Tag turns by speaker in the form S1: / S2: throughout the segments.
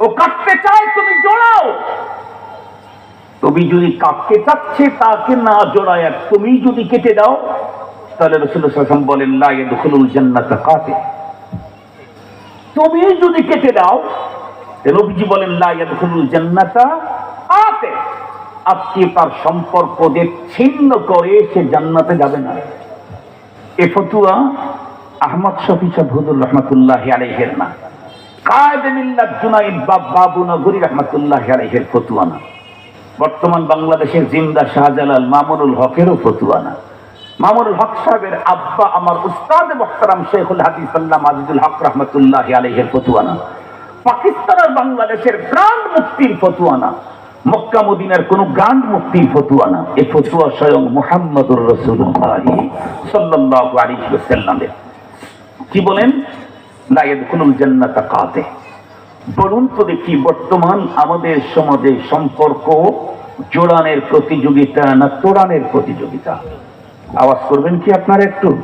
S1: ও কাটতে চায়, তুমি জোড়াও। তুমি যদি কাটতে চাচ্ছে, তাকে না জোড়ায় আর তুমি যদি কেটে দাও, তাহলে রসুল বলেন জান্নাতা কাতে। তুমি যদি কেটে দাও নবীজি বলেন, লা ইয়াদখুলুল জান্নাতা কাতে। আত্মীয়তার সম্পর্ক যে ছিন্ন করে সে জান্নাতে যাবে না। এ ফতুয়া আহমদ শফি সাহুদুর রহমতুল্লাহ আলাইহের না। কায়দুল্লাহ জুনাইদ বাবু নগরী রহমতুল্লাহ আলাইহের ফতুয়া বর্তমান বাংলাদেশের জিন্দা শাহজালাল মামুনুল হকেরও ফতুয়া না। মামুনুল হক সাহেবের আব্বা আমার উস্তাদ মোহতারাম শেখুল হাদিস আজিজুল হক রহমতুল্লাহ আলাইহের ফতুয়া না। পাকিস্তান আর বাংলাদেশের ব্রান্ড মুক্তির ফতুয়ানা মক্কা কোন গ্রান্ড মুক্তির ফতুয়া না। এই ফতুয়া স্বয়ং মুহাম্মদুর রসুল্লাহ আলাইহি ওয়াসাল্লামের। কি বলেন? বলুন তো দেখি বর্তমান আমাদের সমাজে সম্পর্ক জোড়ানের প্রতিযোগিতা না তোড়ানের প্রতিযোগিতা? আওয়াজ করবেন কি আপনারা একটু?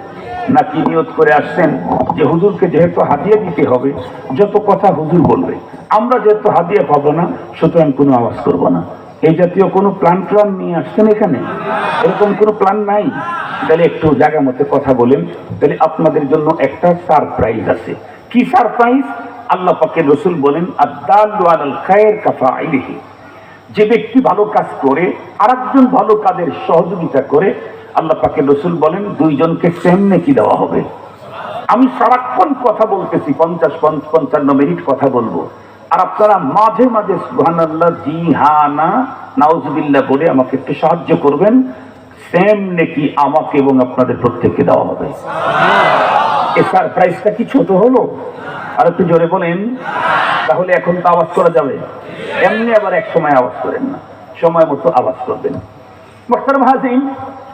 S1: নাকি নিয়ত করে আসছেন যে হুজুরকে যেহেতু হাদিয়া দিতে হবে, যত কথা হুজুর বলবে, আমরা যেহেতু হাদিয়া পাবো না, সুতরাং কোনো আওয়াজ করব না। এই জাতীয় কোনো প্ল্যান প্ল্যান নিয়ে আসছেন এখানে? এরকম কোনো প্ল্যান নাই? তাহলে একটু জায়গা মতো কথা বলেন, তাহলে আপনাদের জন্য একটা সারপ্রাইজ আছে। কি সারপ্রাইজ? আল্লাহ পাকের রসুল বলেন যে ব্যক্তি ভালো কাজ করে, আরেকজন ভালো কাজের সহযোগিতা করে, আল্লাহ পাকের রসুল বলেন, দুইজনকে সেম নেকি দেওয়া হবে? আমি সারাক্ষণ কথা বলতেছি, পঞ্চাশ, পঞ্চ- পঞ্চান্ন মিনিট কথা বলব। আর আপনারা মাঝে মাঝে, সুবহানাল্লাহ, জি, হা, না, নাউজুবিল্লাহ বলে আমাকে একটু সাহায্য করবেন। সেম নেকি আমাকে এবং আপনাদের প্রত্যেককে দেওয়া হবে। এ সারপ্রাইজটা কি ছোট হলো? আর একটু জোরে বলেন, তাহলে এখন তো আওয়াজ করা যাবে। এমনি আবার এক সময় আওয়াজ করেন না, সময় মতো আওয়াজ করবেন। মোহতারাম হাজিন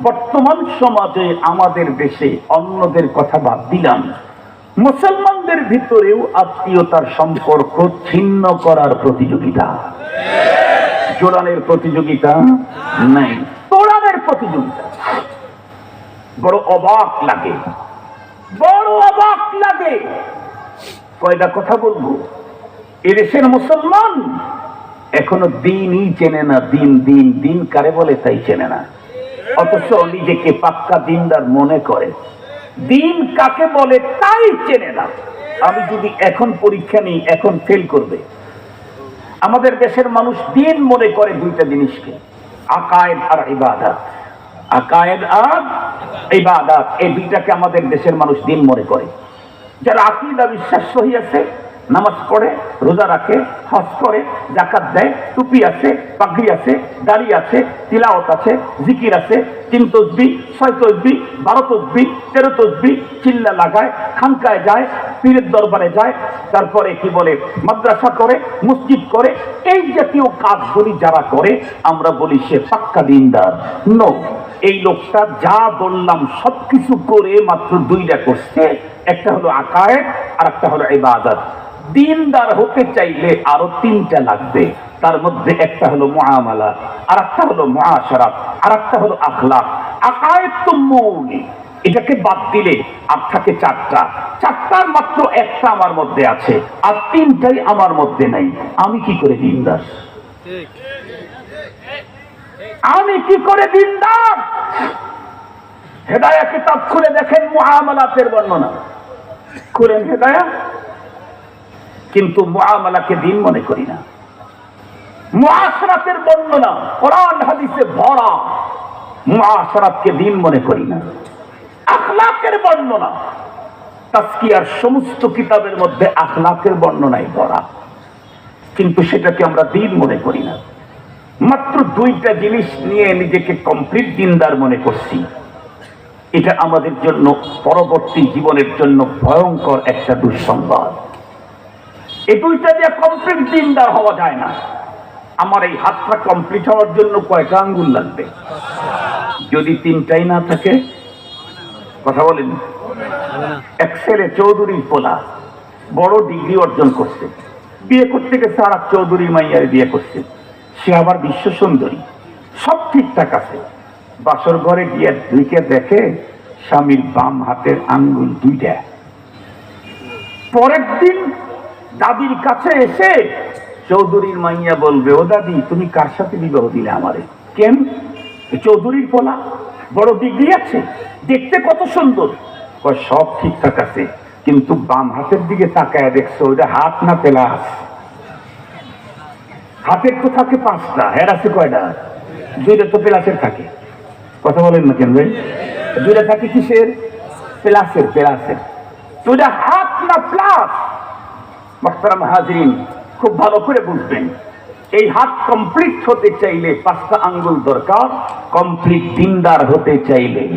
S1: বর্তমান সমাজে আমাদের দেশে অন্যদের কথা বাদ দিলাম। মুসলমানদের ভিতরেও আত্মীয়তার সম্পর্ক ছিন্ন করার প্রতিযোগিতা। জোরানের প্রতিযোগিতা নাই তোড়ানের প্রতিযোগিতা। বড় অবাক লাগে। বড় অবাক লাগে। কয়টা কথা বলব? এদেশের মুসলমান এখনও দিনই চেনে না, দিন দিন দিন কারে বলে তাই চেনে না। অথচ নিজেকে পাক্কা দিনদার মনে করে। দিন কাকে বলে তাই চেনে না। আমি যদি এখন পরীক্ষা নিই, এখন ফেল করবে। আমাদের দেশের মানুষ দিন মনে করে দুইটা জিনিসকে আকায়েদ আর ইবাদত। আকায়েদ আর ইবাদত, এই দুইটাকে আমাদের দেশের মানুষ দিন মনে করে। যারা আকিদা, বিশ্বাস সহি আছে নামাজ পড়ে, রোজা রাখে, হজ করে জাকাত দেয়, টুপি আছে, পাগড়ি আছে, দাড়ি আছে, তিলাওয়াত আছে, জিকির আছে, তিন তসবি, ছয় তসবি, বারো তসবি, তেরো তসবি, চিল্লা লাগায়, খানকায় যায়, পীরের দরবারে যায়, তারপরে কি বলে, মাদ্রাসা করে, মসজিদ করে, এই জাতীয় কাজগুলি যারা করে, আমরা বলি সে পাক্কা দিনদার। নো এই লোকটা যা বললাম সবকিছু করে মাত্র দুইটা করছে। একটা হলো আকায়েদ আর একটা হলো ইবাদত। দিনদার হতে চাইলে আরও তিনটা লাগবে। তার মধ্যে একটা হলো মুআমালা আর একটা হলো মুআশারাত আর একটা হলো আখলাক আকায়েদ তো মৌল এটাকে বাদ দিলে আর থাকে চারটা। চারটার মাত্র একটা আমার মধ্যে আছে, আর তিনটাই আমার মধ্যে নাই। আমি কি করে দিনদার? আমি কি করে দিনদার? হেদায়া কিতাব খুলে দেখেন মুআমালাতের বর্ণনা। খুলেন হেদায়া কিন্তু মুআমালাকে দিন মনে করি না। মুআশরাতের বর্ণনা কোরআন হাদিসে ভরা। মুআশরাতকে দিন মনে করি না। আখলাকের বর্ণনা তাস্কিয়ার সমস্ত কিতাবের মধ্যে আখলাকের বর্ণনায় ভরা। কিন্তু সেটাকে আমরা দিন মনে করি না। মাত্র দুইটা জিনিস নিয়ে নিজেকে কমপ্লিট দিনদার মনে করছি। এটা আমাদের জন্য পরবর্তী জীবনের জন্য ভয়ঙ্কর একটা দুঃসংবাদ। এই দুইটা দিয়ে কমপ্লিট দিনদার হওয়া যায় না। আমার এই হাতটা কমপ্লিট হওয়ার জন্য কয়টা আঙ্গুল লাগবে। যদি তিনটাই না থাকে, কথা বলেন? এক ছেলে চৌধুরীর পোলা বড় ডিগ্রি অর্জন করছে। বিয়ে করতে গেছে আর চৌধুরী মাইয়ার বিয়ে করছে। সে আবার বিশ্ব সুন্দরী। সব ঠিকঠাক আছে। বাসর ঘরে গিয়ে দুইকে দেখে স্বামীর বাম হাতের আঙ্গুল দুইটা। পরের দিন দাদির কাছে এসে চৌধুরীর মাইয়া বলবে, ও দাদি, তুমি কার সাথে বিবাহ দিলে আমারে? কেন? চৌধুরীর পোলা, বড় ডিগ্রি আছে, দেখতে কত সুন্দর। সব ঠিকঠাক আছে, কিন্তু বাম হাতের দিকে তাকায় দেখছ, ওইটা হাত না পেলাস হাতের তো থাকে পাঁচটা হের আছে কয়টা? দুইটা তো পেলাসের থাকে। কথা বলেন না কেন ভাই দুইটা থাকে কিসের? প্লাসের প্লাসের। দুইটা হাত না প্লাস? মোহতারাম হাজরিন, খুব ভালো করে বুঝবেন। এই হাত কমপ্লিট হতে চাইলে পাঁচটা আঙ্গুল দরকার। কমপ্লিট দিনদার হতে চাইলে।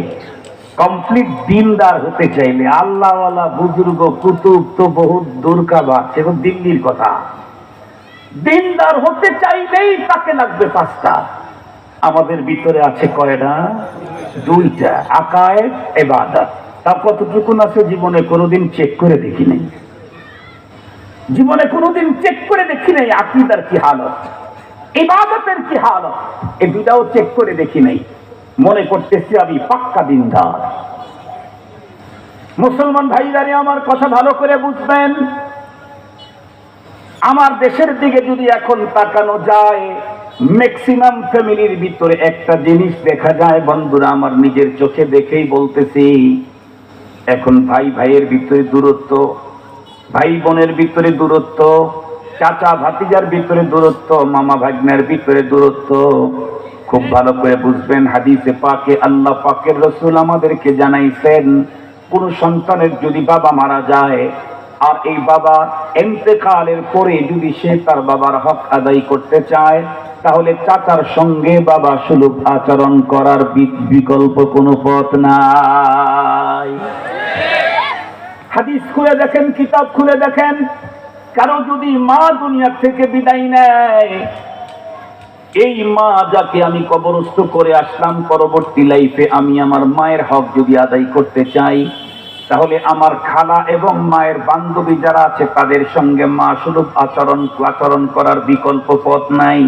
S1: কমপ্লিট দিনদার হতে চাইলে। আল্লাহওয়ালা বুজুর্গ, কুতুব তো বহুত দূর কাবা সেগুলো দিল্লির কথা। দিনদার হতে চাইলেই তাকে লাগবে পাঁচটা। আমাদের ভিতরে আছে কয়টা দুইটা। আকায় এবাদত তা কতটুকুন আছে জীবনে কোনোদিন চেক করে দেখি নাই। জীবনে কোনোদিন চেক করে দেখি নাই আকিদার কি হালত। ইবাদতের কি হালত। এই দুটাও চেক করে দেখি নাই। মনে করতেছি আমি পাক্কা দিনদার। মুসলমান ভাইরারে আমার কথা ভালো করে বুঝবেন? আমার দেশের দিকে যদি এখন তাকানো যায় ম্যাক্সিমাম ফ্যামিলির ভিতরে একটা জিনিস দেখা যায়, বন্ধুরা, আমার নিজের চোখে দেখেই বলতেছি। এখন ভাই ভাইয়ের ভিতরে দূরত্ব, ভাই বোনের ভিতরে দূরত্ব, চাচা ভাতিজার ভিতরে দূরত্ব, মামা ভাগ্নের ভিতরে দূরত্ব। খুব ভালো করে বুঝবেন, হাদিসে পাকে, আল্লাহ পাকের রসুল আমাদেরকে জানাইছেন, কোন সন্তানের যদি বাবা মারা যায়, আর এই বাবা এন্তেকালের পরে যদি সে তার বাবার হক আদায় করতে চায় তাহলে চাচার সঙ্গে বাবা সুলভ আচরণ করার বিকল্প কোনো পথ নাই। হাদিস খুলে দেখেন, কিতাব খুলে দেখেন। কারও যদি মা দুনিয়া থেকে বিদায় নেয়, এই মা যাকে আমি কবরস্থ করে আসলাম পরবর্তী লাইফে আমি আমার মায়ের হক যদি আদায় করতে চাই, তাহলে আমার খালা এবং মায়ের বান্ধবী যারা আছে, তাদের সঙ্গে মা সুলভ আচরণ আচরণ করার বিকল্প পথ নাই।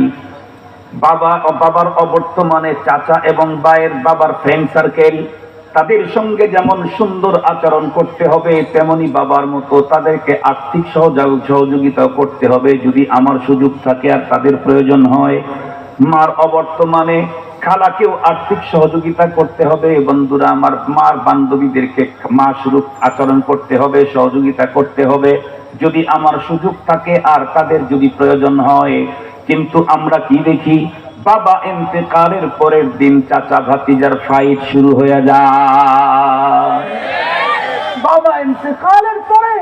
S1: বাবা ও বাবার অবর্তমানে চাচা এবং ভাইয়ের বাবার ফ্রেন্ড সার্কেল তাদের সঙ্গে যেমন সুন্দর আচরণ করতে হবে, তেমনি বাবার মতো তাদেরকে আর্থিক সহযোগিতা করতে হবে। যদি আমার সুযোগ থাকে আর তাদের প্রয়োজন হয়, মার অবর্তমানে খালাকেও আর্থিক সহযোগিতা করতে হবে। বন্ধুরা, আমার মার বান্ধবীদেরকে মা স্বরূপ আচরণ করতে হবে, সহযোগিতা করতে হবে। যদি আমার সুযোগ থাকে আর তাদের যদি প্রয়োজন হয় কিন্তু আমরা কি দেখি? বাবা এতেকালের পরের দিন চাচা ভাতিজার ফাইট শুরু হয়ে যায়। বাবা এতেকালের পরে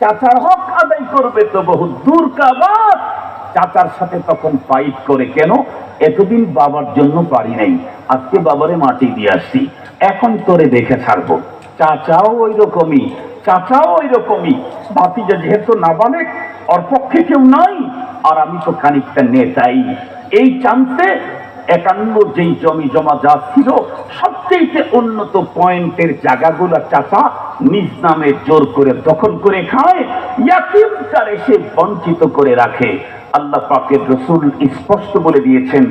S1: চাচার হক আদায় করবে তো বহু দূর কাবাদ চাচার সাথে তখন ফাইট করে কেন? এতদিন বাবার জন্য পারি নাই। আজকে বাবারে মাটি দিয়ে আসছি। এখন তোরে দেখে ছাড়বো। চাচাও ওই রকমই চাচাও ওই রকমই ভাতিজা যেহেতু নাবালেক, ওর পক্ষে কেউ নাই, আর আমি তো খানিকটা নেতাই। এই চান্সে একান্ন যেই জমি জমা যা ছিল সবচেয়ে উন্নত পয়েন্টের জায়গাগুলো চাচা নিজ নামে জোর করে দখল করে খায় ইয়াতিম তার এসে বঞ্চিত করে রাখে। আল্লাহ পাকের রসুল স্পষ্ট বলে দিয়েছেন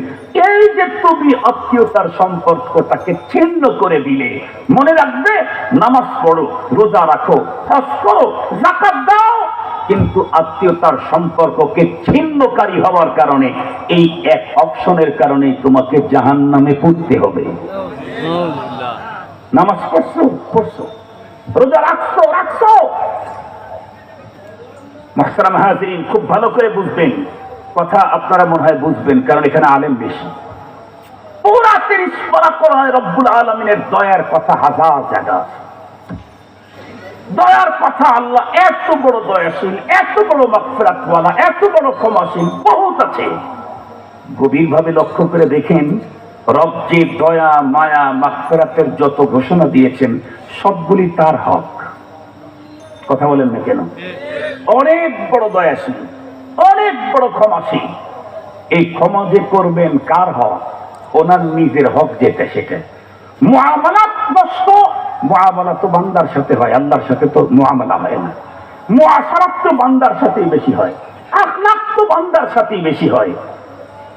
S1: যে তুমি আত্মীয়তার সম্পর্কটাকে ছিন্ন করে দিলে, মনে রাখবে, নামাজ পড়ো, রোজা রাখো করো জাকাত দাও, কিন্তু আত্মীয়তার সম্পর্ককে ছিন্নকারী হওয়ার কারণে, এই এক অপশনের কারণে তোমাকে জাহান নামে পড়তে হবে। নামাজ পড়ছো পড়ছো, রোজা রাখছো রাখছো। মাস্টারাম হাজরিন, খুব ভালো করে বুঝবেন। কথা আপনারা মনে হয় বুঝবেন, কারণ এখানে আলেম বেশি। পুরা তিরিশ পারা কোরআনে রব্বুল আলমিনের দয়ার কথা হাজার জায়গা দয়ার কথা আল্লাহ এত বড় দয়াশীল, এত বড় মাকফেরাতওয়ালা এত বড় ক্ষমাশীল, বহুত আছে। গভীরভাবে লক্ষ্য করে দেখেন, রব যে দয়া, মায়া মাকফেরাতের যত ঘোষণা দিয়েছেন, সবগুলি তার হক। কথা বলেন না কেন? অনেক বড় দয়াশীল, অনেক বড় ক্ষমাশীল। এই ক্ষমা যে করবেন কার হক? ওনার নিজের হক যেটা সেটা। মুআমালাত নষ্ট মুআমালা তো বান্দার সাথে হয়, আল্লাহর সাথে তো মুআমালা হয় না। মুআশারাত তো বান্দার সাথেই বেশি হয় তো বান্দার সাথেই বেশি হয়।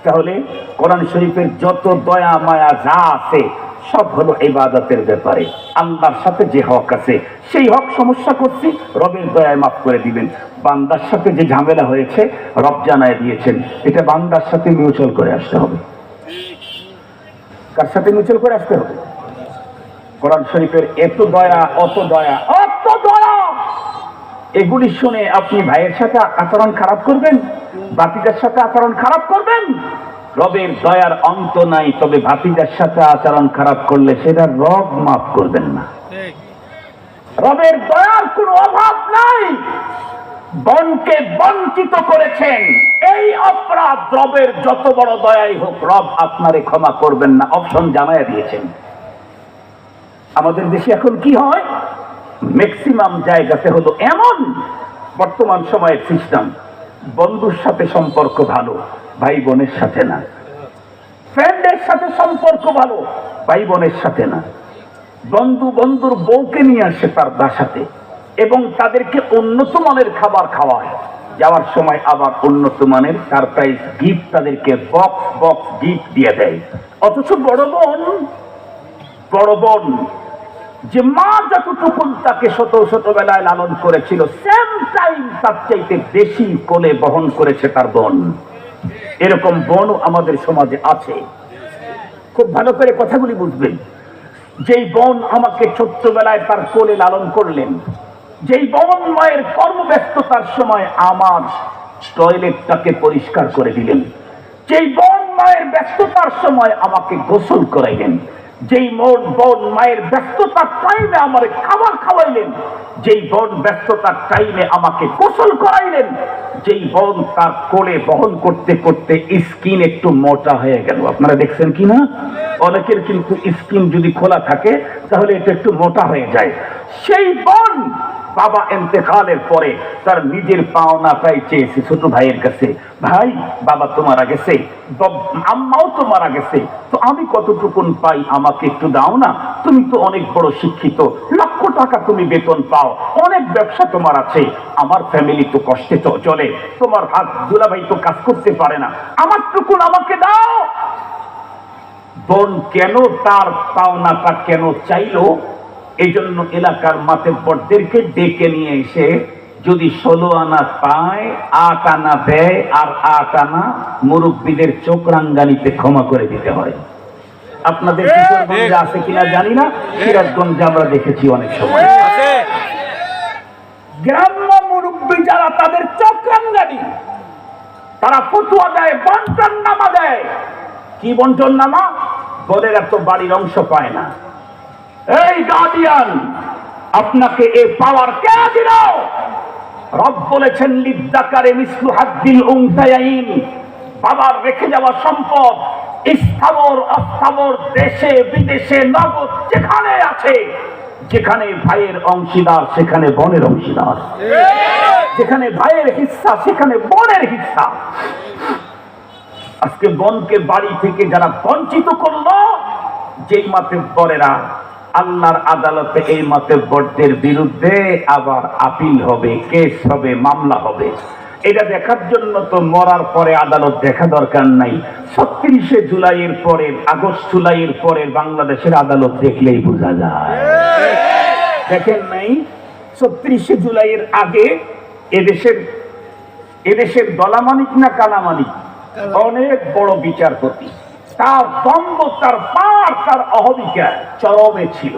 S1: তাহলে কোরআন শরীফের যত দয়া, মায়া যা আছে, সব হলো ইবাদতের ব্যাপারে। আল্লাহর সাথে যে হক আছে, সেই হক সমস্যা করছি, রবের দয়ায় মাফ করে দিবেন। বান্দার সাথে যে ঝামেলা হয়েছে, রব জানায় দিয়েছেন, এটা বান্দার সাথে মিউচুয়াল করে আসতে হবে। কার সাথে মিউচুয়াল করে আসতে হবে? কোরআন শরীফের এত দয়া অত দয়া অত দয়া! এগুলি শুনে আপনি ভাইয়ের সাথে আচরণ খারাপ করবেন? বাতিজার সাথে আচরণ খারাপ করবেন? রবের দয়ার অন্ত নাই তবে ভাতিজার সাথে আচরণ খারাপ করলে সেটা রব মাফ করবেন না। রবের দয়ার কোনো অভাব নাই। বনকে বঞ্চিত করেছেন। এই অপরাধ রবের যত বড় দয়াই হোক, রব আপনারে ক্ষমা করবেন না। অপশন জানায় দিয়েছেন। আমাদের দেশে এখন কি হয়? ম্যাক্সিমাম জায়গাতে হলো এমন বর্তমান সময়ের সিস্টেম। বন্ধুর সাথে সম্পর্ক ভালো ভাই বোনের সাথে না। ফ্রেন্ডের সাথে সম্পর্ক ভালো ভাই বোনের সাথে না। বন্ধু বন্ধুর বউকে নিয়ে আসে তার বাসাতে। এবং তাদেরকে উন্নত মানের খাবার খাওয়ায়। যাওয়ার সময় আবার উন্নত মানের সারপ্রাইজ গিফট তাদেরকে বক্স বক্স গিফট দিয়ে দেয়। অথচ বড় বোন বড় বোন, যে মা যতটুকুন তাকে শত ছোটবেলায় লালন করেছিল সেম টাইম তার চাইতে বেশি কোলে বহন করেছে তার বোন। এরকম বোনও আমাদের সমাজে আছে। খুব ভালো করে কথাগুলি বুঝবেন। যেই বোন আমাকে ছোট্টবেলায় তার কোলে লালন করলেন যেই বোন মায়ের কর্মব্যস্ততার সময় আমার টয়লেটটাকে পরিষ্কার করে দিলেন, যেই বোন মায়ের ব্যস্ততার সময় আমাকে গোসল করাইলেন, যেই বোন বন মায়ের ব্যস্ততার টাইমে আমার খাবার খাওয়াইলেন, যেই বন ব্যস্ততার টাইমে আমাকে গোসল করাইলেন, যেই বন তার কোলে বহন করতে করতে স্কিন একটু মোটা হয়ে গেল। আপনারা দেখছেন কি না? অনেকের কিন্তু স্কিন যদি খোলা থাকে, তাহলে এটা একটু মোটা হয়ে যায়। সেই বোন বাবা এতেকালের পরে তার নিজের পাওনাটাই চেয়েছে ছোট ভাইয়ের কাছে। ভাই, বাবা তো মারা গেছে আম্মাও তো মারা গেছে তো আমি কতটুকুন পাই? আমাকে একটু দাও না? তুমি তো অনেক বড় শিক্ষিত, লক্ষ টাকা তুমি বেতন পাও, অনেক ব্যবসা তোমার আছে। আমার ফ্যামিলি তো কষ্টে চলে। তোমার হাত দুলাভাই তো কাজ করতে পারে না। আমার টুকুন আমাকে দাও। বোন কেন তার পাওনাটা কেন চাইলো? এই জন্য এলাকার মাতেব্বরদেরকে ডেকে নিয়ে এসে যদি ষোলো আনা পায় আট আনা দেয় আর আট আনা মুরব্বীদের চোখ রাঙ্গানিতে ক্ষমা করে দিতে হয়। আপনাদের কিশোরগঞ্জে আছে কিনা জানি না সিরাজগঞ্জে আমরা দেখেছি অনেক সময়। গ্রাম্য মুরব্বী যারা তাদের চোখ রাঙ্গানি তারা ফতুয়া দেয় বন্টন নামা দেয়। কি বন্টন নামা? বলের এত বাড়ির অংশ পায় না। এই গার্ডিয়ান, আপনাকে এ পাওয়ার কে দিল? রব বলেছেন লিদ্দাকারে মিসলু হাদ্দিল উংতায়াইন বাবার রেখে যাওয়া সম্পদ স্থাবর অস্থাবর দেশে, বিদেশে, নগদ, যেখানে আছে, যেখানে ভাইয়ের অংশীদার, সেখানে বনের অংশীদার। যেখানে ভাইয়ের হিস্সা, সেখানে বনের হিস্সা। আজকে বনকে বাড়ি থেকে যারা বঞ্চিত করল, যেই মাতে বরেরা আল্লাহর আদালতে এই মাতে বরদের বিরুদ্ধে আবার আপিল হবে, কেস হবে, মামলা হবে। এটা দেখার জন্য তো মরার পরে আদালত দেখা দরকার নাই। ছত্রিশে জুলাইয়ের পরে, আগস্ট জুলাইয়ের পরের বাংলাদেশের আদালত দেখলেই বোঝা যায়। দেখেন নাই? ছত্রিশে জুলাইয়ের আগে এদেশের এদেশের দলামানিক না কালামানিক অনেক বড় বিচারপতি। তার দ্বন্দ্ব তার পাওয়ার তার অহবিকার চরমে ছিল।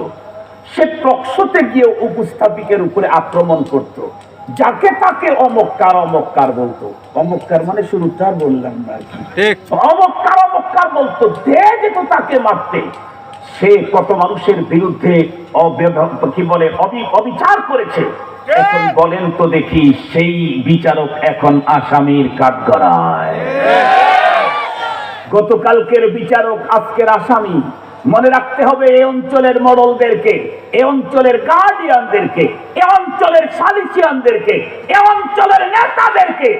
S1: সে টকশোতে গিয়ে উপস্থাপিকের উপরে আক্রমণ করত। যাকে তাকে অমক্কার অমক্কার বলতো। অমক্কার মানে শুরুটা বললাম না। অমক্কার অমক্কার বলতো দে যেত তাকে মারতে। সে কত মানুষের বিরুদ্ধে কি বলে অবিচার করেছে। এখন বলেন তো দেখি সেই বিচারক এখন আসামির কাঠগড়ায়। গতকালকের বিচারক আজকের আসামি। মনে রাখতে হবে এই অঞ্চলের মডলদেরকে এই অঞ্চলের গার্ডিয়ানদেরকে এই অঞ্চলের সালিসিয়ানদেরকে এই অঞ্চলের নেতাদেরকে।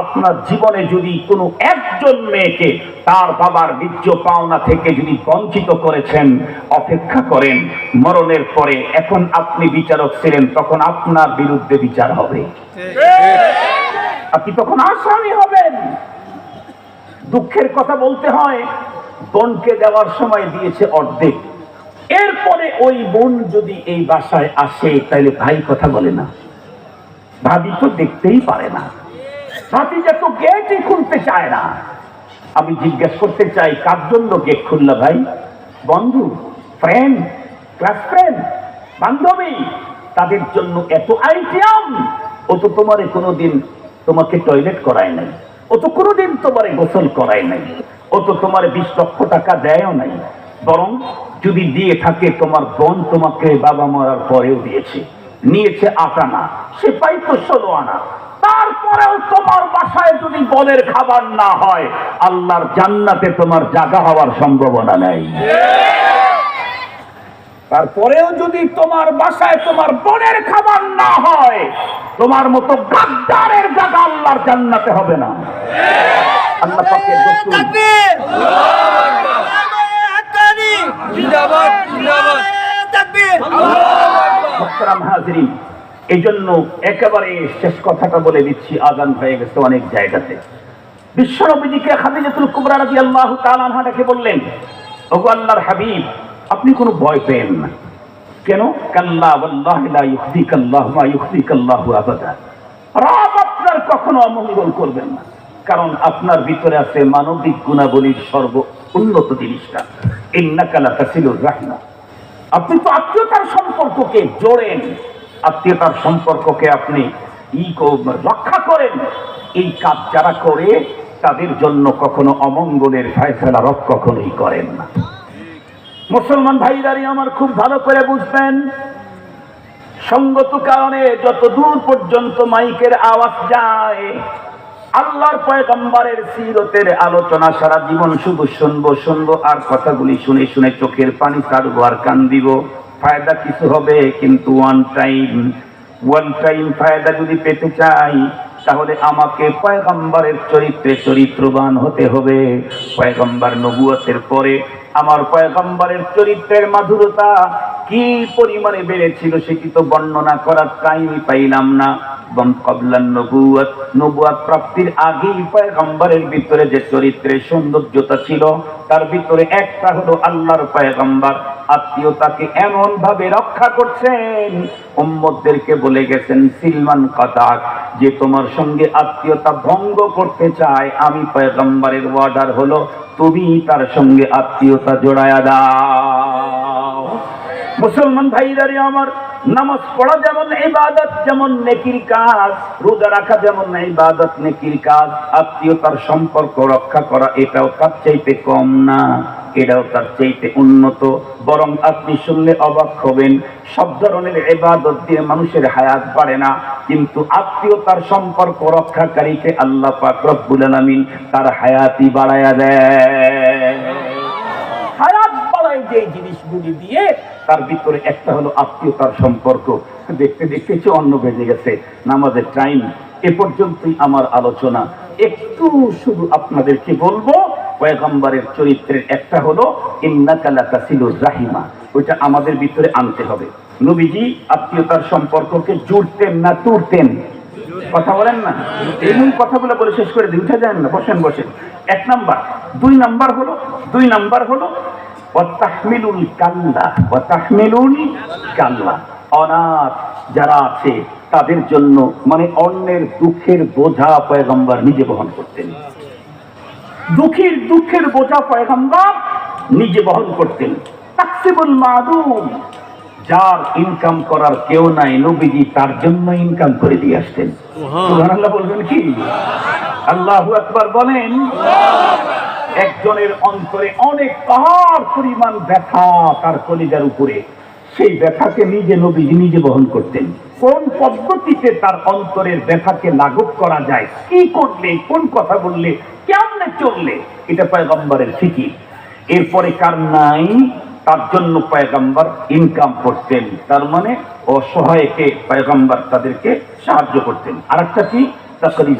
S1: আপনার জীবনে যদি কোনো একজন মেয়েকে তার বাবার বীর্য পাওনা থেকে যদি বঞ্চিত করেছেন অপেক্ষা করেন মরণের পরে এখন আপনি বিচারক ছিলেন তখন আপনার বিরুদ্ধে বিচার হবে। আপনি তখন আসামি হবেন। দুঃখের কথা বলতে হয়, বোনকে দেওয়ার সময় দিয়েছে অর্ধেক। এরপরে ওই বোন যদি এই বাসায় আসে তাহলে ভাই কথা বলে না। ভাবি তো দেখতেই পারে না। ভাতিজা তো গেটই খুলতে চায় না। আমি জিজ্ঞেস করতে চাই, কার জন্য গেট খুললা ভাই? বন্ধু ফ্রেন্ড ক্লাস ফ্রেন্ড বান্ধবী, তাদের জন্য এত আইটেম, ও তো তোমারে কোনোদিন তোমাকে টয়লেট করায় নাই। ও তো কোনোদিন তোমারে গোসল করায় নাই। ও তো তোমার বিশ লক্ষ টাকা দেয়ও নাই। বরং যদি দিয়ে থাকে, তোমার বোন তোমাকে বাবা মরার পরেও দিয়েছে। নিয়েছে আট আনা সে পাইতো ষোলো আনা। তারপরেও তোমার বাসায় যদি বনের খাবার না হয়, আল্লাহর জান্নাতে তোমার জাগা হওয়ার সম্ভাবনা নেই। তারপরেও যদি তোমার বাসায় তোমার বনের খাবার না হয় তোমার মতো গাদ্দারের জায়গা আল্লাহর জান্নাতে হবে না। আল্লাহ পাকের এই জন্য একেবারে শেষ কথাটা বলে দিচ্ছি আজান হয়ে গেছে অনেক জায়গাতে। বিশ্বনবীজিকে খাদিজাতুল কুবরা রাদিয়াল্লাহু তাআলা আনহা ডেকে বললেন ওগো আল্লাহর হাবিব আপনি কোনো ভয় পেন না। কেন? আপনার কখনো অমঙ্গল করবেন না। কারণ আপনার ভিতরে আছে মানবিক গুণাবলীর সর্ব উন্নত জিনিসটা। আপনি তো আত্মীয়তার সম্পর্ককে জোড়েন। আত্মীয়তার সম্পর্ককে আপনি ই রক্ষা করেন। এই কাজ যারা করে, তাদের জন্য কখনো অমঙ্গলের ফায়সালা রব কখনোই করেন না। মুসলমান ভাইরারি আমার খুব ভালো করে বুঝবেন। সঙ্গত কারণে যত দূর পর্যন্ত মাইকের আওয়াজ যায়, আল্লাহর পয়গম্বরের সিরতের আলোচনা সারা জীবন শুধু শুনব শুনব, আর কথাগুলি শুনে শুনে চোখের পানি ছাড়বো আর কান দিব। ফায়দা কিছু হবে, কিন্তু ওয়ান টাইম ওয়ান টাইম ফায়দা যদি পেতে চাই, তাহলে আমাকে পয়গম্বরের চরিত্রে চরিত্রবান হতে হবে। পয়গম্বর নবুয়তের পরে আমার পয়গম্বরের চরিত্রের মাধুরতা কি পরিমাণে বেড়েছিল সেটি তো বর্ণনা করার টাইমই পাইলাম না। প্রাপ্তির আগেই পয়গম্বরের ভিতরে যে চরিত্রের সৌন্দর্যতা ছিল, তার ভিতরে একটা হলো আল্লাহর পয়গম্বর। আত্মীয়তাকে এমন ভাবে রক্ষা করছেন, উম্মতদেরকে বলে গেছেন, সিলমান কাতার যে তোমার সঙ্গে আত্মীয়তা ভঙ্গ করতে চায়, আমি পয়গম্বরের ওয়ার্ডার হলো, তুমি তার সঙ্গে আত্মীয়তা জোড়ায়া দাও। মুসলমান ভাইরারে আমার নামাজ পড়া যেমন ইবাদত, যেমন নেকির কাজ, রোজা রাখা যেমন ইবাদত, নেকির কাজ, আত্মীয়তার সম্পর্ক রক্ষা করা এটাও তার চাইতে কম না, এটাও তার চাইতে উন্নত। বরং আপনি শুনলে অবাক হবেন, সব ধরনের ইবাদত দিয়ে মানুষের হায়াত বাড়ে না। কিন্তু আত্মীয়তার সম্পর্ক রক্ষাকারীকে আল্লাহ পাক রব্বুল আলামিন তার হায়াতই বাড়ায়া দেয় যে জিনিসগুলি দিয়ে তার ভিতরে একটা হলো আত্মীয়তার সম্পর্ক। দেখতে দেখতে যে অন্য বেজে গেছে। নামাজের টাইম এ পর্যন্তই আমার আলোচনা। একটু শুধু আপনাদেরকে বলব, পয়গম্বরের চরিত্রের একটা হলো রাহিমা ওইটা আমাদের ভিতরে আনতে হবে। নবীজি আত্মীয়তার সম্পর্ককে জুড়তেন না তুরতেন কথা বলেন না। এই মূল কথাগুলো বলে শেষ করে দিই। উঠে যান না, বসেন বসেন। এক নাম্বার, দুই নাম্বার হলো, দুই নাম্বার হলো ওয়াতাহমিলুল কাল্লা ওয়াতাহমিলুল কাল্লা। অনাথ যারা আছে তাদের জন্য মানে অন্যের দুঃখের বোঝা পয়গম্বর নিজে বহন করতেন। দুঃখের দুঃখের বোঝা পয়গম্বর নিজে বহন করতেন। তাকসিবুল মাদুম যার ইনকাম করার কেউ নাই নবীজি তার জন্য ইনকাম করে দিয়ে আসতেন। বলবেন কি? আল্লাহু আকবার বলেন। একজনের অন্তরে অনেক পাহাড় পরিমাণ ব্যথা তার কলিজার উপরে। সেই ব্যথাকে নিজে নবীজি নিজে বহন করতেন। কোন পদ্ধতিতে তার অন্তরের ব্যথাকে লাঘব করা যায়, কি করলে, কোন কথা বললে, কেমনে চললে, এটা পয়গম্বরের ফিকির এরপরে কার নাই, তার জন্য পয়গম্বর ইনকাম করতেন। তার মানে অসহায়কে পয়গম্বর তাদেরকে সাহায্য করতেন। আর একটা কি? তাকরি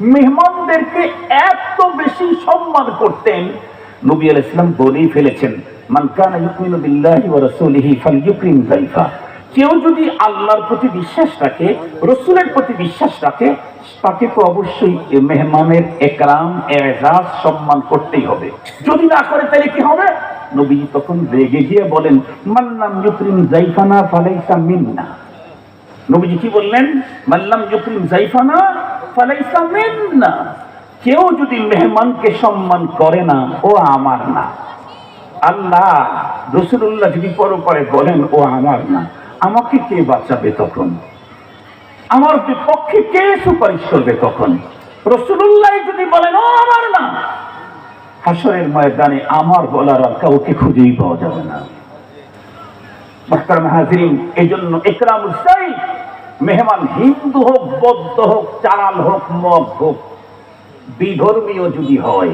S1: মেহমানদেরকে এত বেশি সম্মান করতেন। নবী আলাইহিস সালাম বলেই ফেলেছেন কেউ যদি আল্লাহর প্রতি বিশ্বাস রাখে, রসুলের প্রতি বিশ্বাস রাখে, তাকে তো অবশ্যই মেহমানের একরাম, এজাজ সম্মান করতেই হবে। যদি না করে, তাহলে কি হবে? নবীজি তখন রেগে গিয়ে বলেন ইউক্রিম জাইফানা ফালাইসা মিন্না। নবীজি কি বললেন? মাল্লাম জাইফানা কেউ যদি মেহমানকে সম্মান করে না, ও আমার না। আল্লাহ রসুল্লাহ যদি পরপরে বলেন, ও আমার না। আমাকে কে বাঁচাবে তখন? আমার বিপক্ষে কে সুপারিশ করবে তখন? রসুল্লাহ যদি বলেন, ও আমার না হাসরের ময়দানে আমার বলার আর কাউকে খুঁজেই পাওয়া যাবে না। এই জন্য একরাম মেহমান হিন্দু হোক, বৌদ্ধ হোক চারাল হোক, মগ হোক বিধর্মীয় যদি হয়,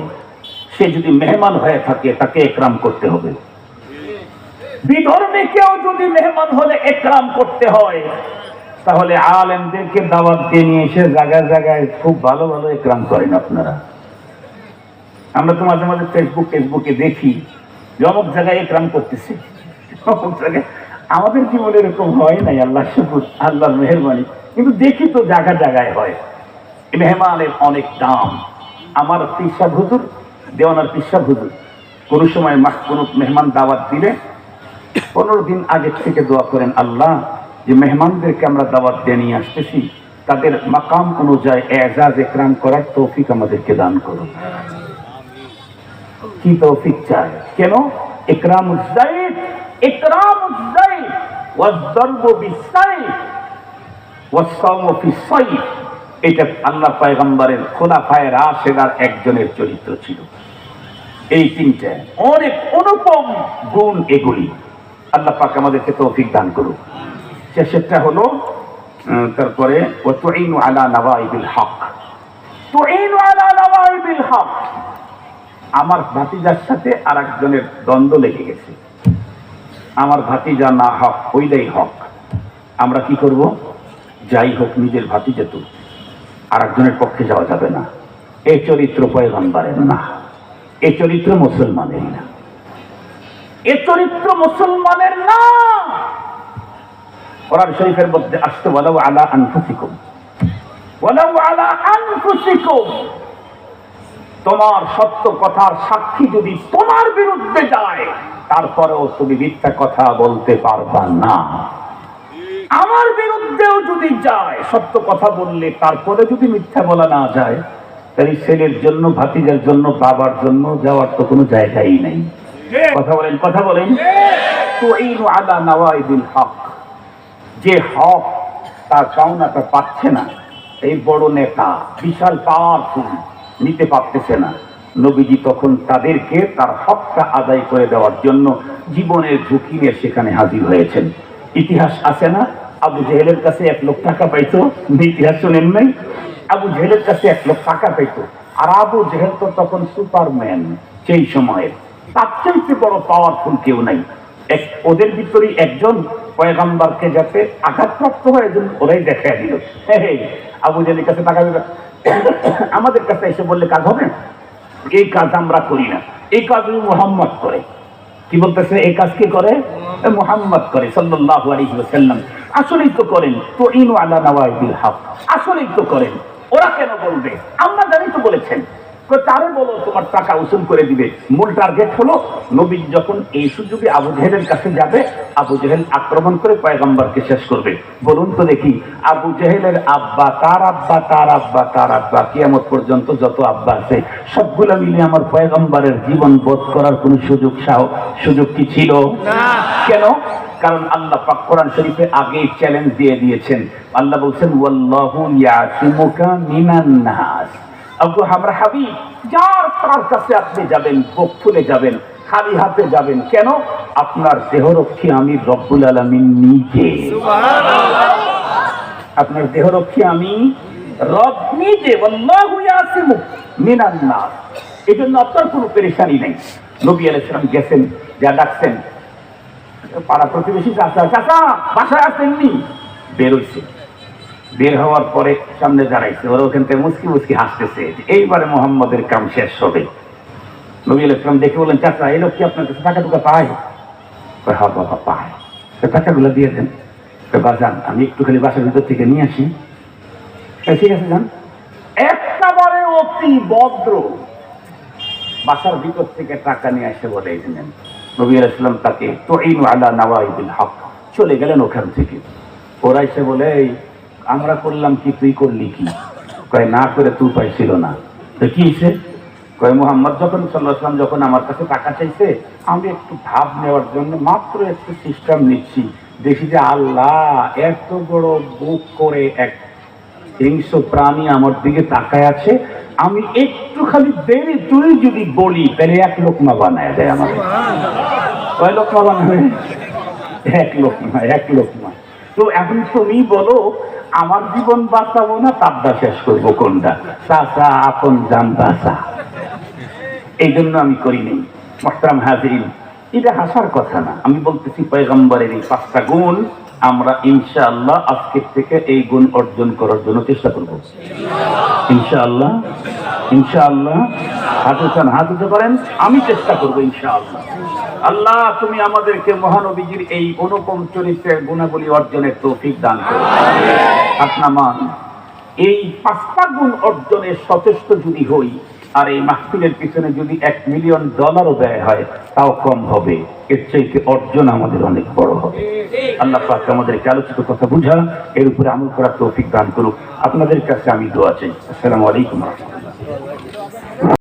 S1: সে যদি মেহমান হয়ে থাকে, তাকে একরাম করতে হবে। বিধর্মী কেউ যদি মেহমান হলে একরাম করতে হয়, তাহলে আলেমদেরকে দাওয়াত দিয়ে নিয়ে এসে জায়গায় জায়গায় খুব ভালো ভালো একরাম করেন আপনারা। আমরা তো মাঝে মাঝে ফেসবুক ফেসবুকে দেখি, যে অমুক জায়গায় একরাম করতেছে জায়গায় আমাদের জীবনে এরকম হয় নাই আল্লাহ শুকুর আল্লাহর মেহরবানি। কিন্তু দেখি তো জায়গা জায়গায় হয়। মেহমানের অনেক দাম। আমার পিসা হুজুর দেওয়ানার পিসা হুজুর কোনো সময় মাস কোনো মেহমান দাওয়াত দিলে পনেরো দিন আগে থেকে দোয়া করেন আল্লাহ যে মেহমানদেরকে আমরা দাওয়াত দিয়ে নিয়ে আসতেছি তাদের মাকাম অনুযায়ী এজাজ একরাম করার তৌফিক আমাদেরকে দান করুন। কি তৌফিক চাই কেন? একরাম উজ্জাইদ এটা আল্লাহ পয়গম্বরের খোলাফায়ে রাশেদার একজনের চরিত্র ছিল। এই তিনটা অনেক অনুপম গুণ এগুলি। আল্লাহ পাক আমাদেরকে তৌফিক দান করুক। শেষেরটা হলো তারপরে ও আলা হক। হক। আমার ভাতিজার সাথে আর একজনের দ্বন্দ্ব লেগে গেছে। আমার ভাতিজা না হক ওইটাই হক। আমরা কি করব? যাই হোক, নিজের ভাতিজা তো আর একজনের পক্ষে যাওয়া যাবে না। এই চরিত্র পয়গম্বরের না। এ চরিত্র মুসলমানের না। এ চরিত্র মুসলমানের না! কোরআন শরীফের মধ্যে আসতে বলো আলা আনফুসিকুম। ওয়ালাউ আলা আনফুসিকুম। তোমার সত্য কথার সাক্ষী যদি তোমার বিরুদ্ধে যায় তারপরেও তুমি মিথ্যা কথা বলতে পারবা না। আমার বিরুদ্ধেও যদি যায়, সত্য কথা বললে তারপরে যদি মিথ্যা বলা না যায়, তাহলে ছেলের জন্য, ভাতিজার জন্য, বাবার জন্য যাওয়ার তো কোনো জায়গাই নেই। কথা বলেন কথা বলেন। তো এই আলা নওয়াইদুল হক। যে হক তার পাওনাটা পাচ্ছে না। এই বড় নেতা, বিশাল পাওয়ারফুল, নিতে পারতেছে না। নবীজি তখন তাদেরকে তার হকটা আদায় করে দেওয়ার জন্য জীবনের ঝুঁকি নিয়ে সেখানে হাজির হয়েছেন। ইতিহাস আছে না? আবু জেহেলের কাছে এক লোক টাকা পাইতো ইতিহাস শোনেন নাই। আবু জেহেলের কাছে এক লোক টাকা পাইতো। আর আবু জেহেল তো তখন সুপারম্যান সেই সময়ে। তার চাইতে বড় পাওয়ারফুল কেউ নাই। এক ওদের ভিতরে একজন পয়গাম্বারকে যাতে আঘাতপ্রাপ্ত হয় একজন ওরাই দেখায় দিল। হে হে, আবু জেহেলের কাছে টাকা আমাদের কাছে এসে বললে কাজ হবে? এই কাজ আমরা করি না। এই কাজ মোহাম্মদ করে। কি বলতেছে? এই কাজ কি করে? মোহাম্মদ করে সাল্লাহ আলাইহি ওয়াসাল্লাম। আসলেই তো করেন। তো ইনু আলা আসলেই তো করেন। ওরা কেন বলবে? আমরা জানি তো বলেছেন। তারে বলো তোমার টাকা উসুল করে দিবে। মূল টার্গেট হলো নবী যখন এই সুযোগে আবু জেহেলের কাছে যাবে আবু জেহেল আক্রমণ করে পয়গম্বরকে শেষ করবে। বলুন তো দেখি আবু জেহেলের আব্বা তার আব্বা তার আব্বা তার আব্বা? কিয়ামত পর্যন্ত যত আব্বা আছে সবগুলো মিলে আমার পয়গম্বরের জীবন বোধ করার কোনো সুযোগ সাহ সুযোগ কি ছিল? কেন? কারণ আল্লাহ পাক কোরআন শরীফে আগেই চ্যালেঞ্জ দিয়ে দিয়েছেন। আল্লাহ বলছেন ওয়াল্লাহু ইয়াসিমুকা মিনান নাস। আবু আমরা হাবিব যার তার কাছে আপনি যাবেন বুক খুলে যাবেন খালি হাতে যাবেন কেন? আপনার দেহরক্ষী আমি রব্বুল আলামিন নিজে। আপনার দেহরক্ষী আমি রব নিজে মিনান নাস। এই জন্য আপনার কোনো পেরেশানি নেই। নবী আলাইহিস সালাম গেছেন যা ডাকছেন। পাড়া প্রতিবেশী চাচা চাচা বাসায় আসেননি। বেরোইছে বের হওয়ার পরে সামনে দাঁড়াইছে ওরা ওখান থেকে মুসকি মুসকি হাসতেছে। এইবারে মোহাম্মদের কাম শেষ হবে। নবী আলাইহিস সালাম দেখে বললেন চাচা এই লোক কি আপনার কাছে টাকা টুকা পায়? কয়, হ্যাঁ বাবা পায়। তো টাকাগুলো দিয়ে দেন। বাজান আমি একটু খালি বাসার ভিতর থেকে নিয়ে আসি। ঠিক আছে যান। একেবারে অতি ভদ্র বাসার ভিতর থেকে টাকা নিয়ে আসে বলে এই নেন। নবী ইসলাম তাকে তোইন আলা নওয়াইবিল হক। চলে গেলেন ওখান থেকে। ওরা এসে বলে "এই, আমরা করলাম কি তুই করলি কি? কয় না করে তুই পাইছিল না। তো কি হয়েছে? কয় মোহাম্মদ যখন সাল্লাহাম যখন আমার কাছে টাকা চাইছে আমি একটু ভাব নেওয়ার জন্য মাত্র একটু সিস্টেম নিচ্ছি। দেখি যে আল্লাহ এত বড় বুক করে এক হিংস্র প্রাণী আমার দিকে তাকায় আছে। আমি একটু খালি দেরি তুই যদি বলি তাহলে এক লোকমা বানায় দেয় আমাকে। কয় লোকমা বানাবে? এক লোকমা এক লোকমা। তো এখন তুমি বলো আমার জীবন বাঁচাবো না তাবদা শেষ করব কোনটা? চাচা আপন জান বাঁচা এই জন্য আমি করিনি মহতারাম হাজিরিন, এটা হাসার কথা না। আমি বলতেছি, পয়গম্বরের এই পাঁচটা গুণ আমরা ইনশাআল্লাহ আজকের থেকে এই গুণ অর্জন করার জন্য চেষ্টা করব। ইনশাআল্লাহ ইনশাআল্লাহ। হাত উঠান, হাত করেন আমি চেষ্টা করব ইনশাআল্লাহ। আল্লাহ তুমি আমাদেরকে মহানবীজির এই অনুপম চরিত্রের গুণাবলী অর্জনের তৌফিক দান করো। আপনামান এই পাঁচটা গুণ অর্জনের সচেষ্ট যদি হই আর এই মাহফিলের পিছনে যদি এক মিলিয়ন ডলারও ব্যয় হয় তাও কম হবে। এর চাইতে অর্জন আমাদের অনেক বড় হবে। আল্লাহ পাক আমাদেরকে আলোচিত কথা বুঝা এর উপরে আমল করার তৌফিক দান করুক। আপনাদের কাছে আমি দোয়া চাই। আসসালামু আলাইকুম। রহমতুল্লাহ